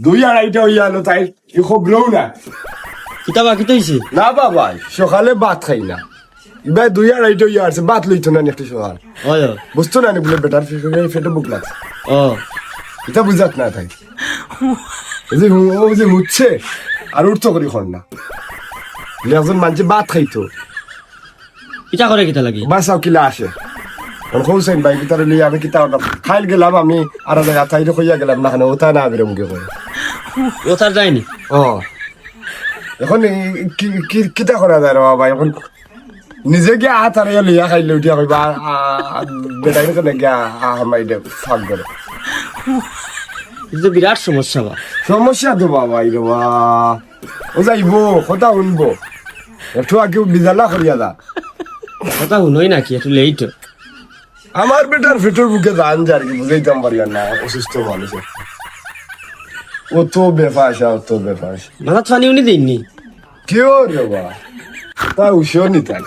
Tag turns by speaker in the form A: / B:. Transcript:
A: দুই আড়াইটা হইয়া আলো তাই ই খবরেও না।
B: কিতা হইছে?
A: না বাবা সকালে ভাত খাই না। এবার দুই আড়াইটা হইয়া আছে ভাত লইতো না একটা সকাল।
B: হয়।
A: বুঝতো না বলে বেটার ফেটে বুক লাগছে।
B: ও।
A: এটা বুঝাত না তাই। যে ও যে হচ্ছে আর উঠতো করি খন না। একজন মানুষে ভাত খাইতো।
B: কিতা করে কিতা লাগি?
A: বাসাও কিলা আসে। হোসেন ভাই কিতার লিয়ে আমি কিতা খাইল গেলাম আমি আর জায়গা তাইরে কইয়া গেলাম না ওটা না বেরো মুখে করে
B: ও তার যায়নি?
A: ও। এখন এই কি- কি- কিতা করা যায় রে বাবা? এখন নিজে গিয়ে হাত আর লিয়া খাইলে উঠিয়া কইবা বেটাই কেন গিয়া হামাই দে ফাঁক করে
B: বিরাট সমস্যা বা।
A: সমস্যা তো বাবা এই রে বা ও যাইব কথা শুনব। একটু আগে বিজালা করিয়া দা
B: কথা শুনোই নাকি একটু লেট
A: আমার বেটার ফেটোর বুকে জান যার কি বুঝাইতাম পারিয়া না অসুস্থ ও তো বেফাসা ও তো বেফাস
B: মাথা থানি উনি দিননি
A: কেউ রে বা তা উসেও নিতাম